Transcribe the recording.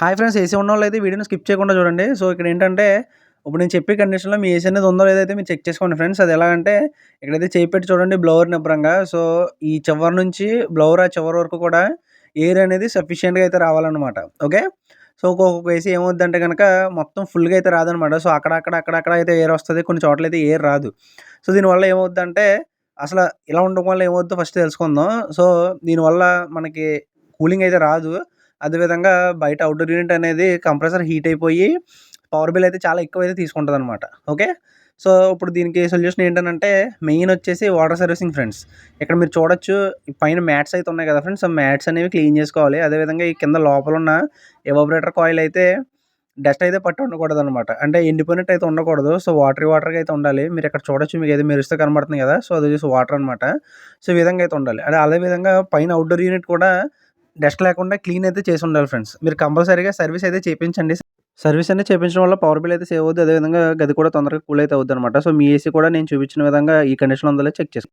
Hi friends AC ఉన్న వాళ్ళు అయితే వీడియోని స్కిప్ చేయకుండా చూడండి. సో ఇక్కడ ఏంటంటే ఇప్పుడు నేను చెప్పే కండిషన్లో మీ ఏసీ అనేది ఉందో లేదైతే మీరు చెక్ చేసుకోండి ఫ్రెండ్స్. అది ఎలాగంటే ఇక్కడైతే చేయి పెట్టి చూడండి బ్లౌర్ నిబ్బరంగా. సో ఈ చివరి నుంచి బ్లౌర్ ఆ చివరి వరకు కూడా ఎయిర్ అనేది సఫిషియెంట్గా అయితే రావాలన్నమాట. ఓకే? సో ఒక్కొక్క ఏసీ ఏమవుద్దంటే కనుక మొత్తం ఫుల్గా అయితే రాదనమాట సో అక్కడక్కడ అక్కడక్కడ అయితే ఎయిర్ వస్తుంది. కొన్ని చోట్ల అయితే ఎయిర్ రాదు. సో దీనివల్ల ఏమవుద్దంటే అసలు ఇలా ఉండడం వల్ల ఏమవుద్దో ఫస్ట్ తెలుసుకుందాం. సో దీనివల్ల మనకి కూలింగ్ అయితే రాదు. అదేవిధంగా బయట అవుట్డోర్ యూనిట్ అనేది కంప్రెసర్ హీట్ అయిపోయి పవర్ బిల్ అయితే చాలా ఎక్కువ అయితే తీసుకుంటుంది అనమాట ఓకే సో ఇప్పుడు దీనికి సొల్యూషన్ ఏంటంటే మెయిన్ వచ్చేసి వాటర్ సర్వీసింగ్ ఫ్రెండ్స్ ఇక్కడ మీరు చూడొచ్చు పైన మ్యాట్స్ అయితే ఉన్నాయి కదా ఫ్రెండ్స్ ఆ మ్యాట్స్ అనేవి క్లీన్ చేసుకోవాలి. అదేవిధంగా ఈ కింద లోపల ఉన్న ఎవాపరేటర్ కాయిల్ అయితే డస్ట్ అయితే పట్టి ఉండకూడదు అనమాట అంటే ఎండిపోయినట్టు అయితే ఉండకూడదు. సో వాటర్ వాటర్గా అయితే ఉండాలి. మీరు ఇక్కడ చూడొచ్చు మీకు ఏదో మెరుస్తూ కనబడుతుంది కదా. సో అది చూసి వాటర్ అనమాట సో ఈ విధంగా అయితే ఉండాలి. అదే అదే విధంగా పైన అవుట్డోర్ యూనిట్ కూడా డస్ట్ లేకుండా క్లీన్ అయితే చేసి ఉండాలి ఫ్రెండ్స్. మీరు కంపల్సరీగా సర్వీస్ అయితే చేయించండి సర్వీస్ అనేది చేయించడం వల్ల పవర్ బిల్ అయితే సేవ్ అవుతుంది అదేవిధంగా గది కూడా తొందరగా కూల్ అయితే అవుతుంది అనమాట సో మీ ఏసీ కూడా నేను చూపించిన విధంగా ఈ కండిషన్ ఉందో చెక్ చేసుకోండి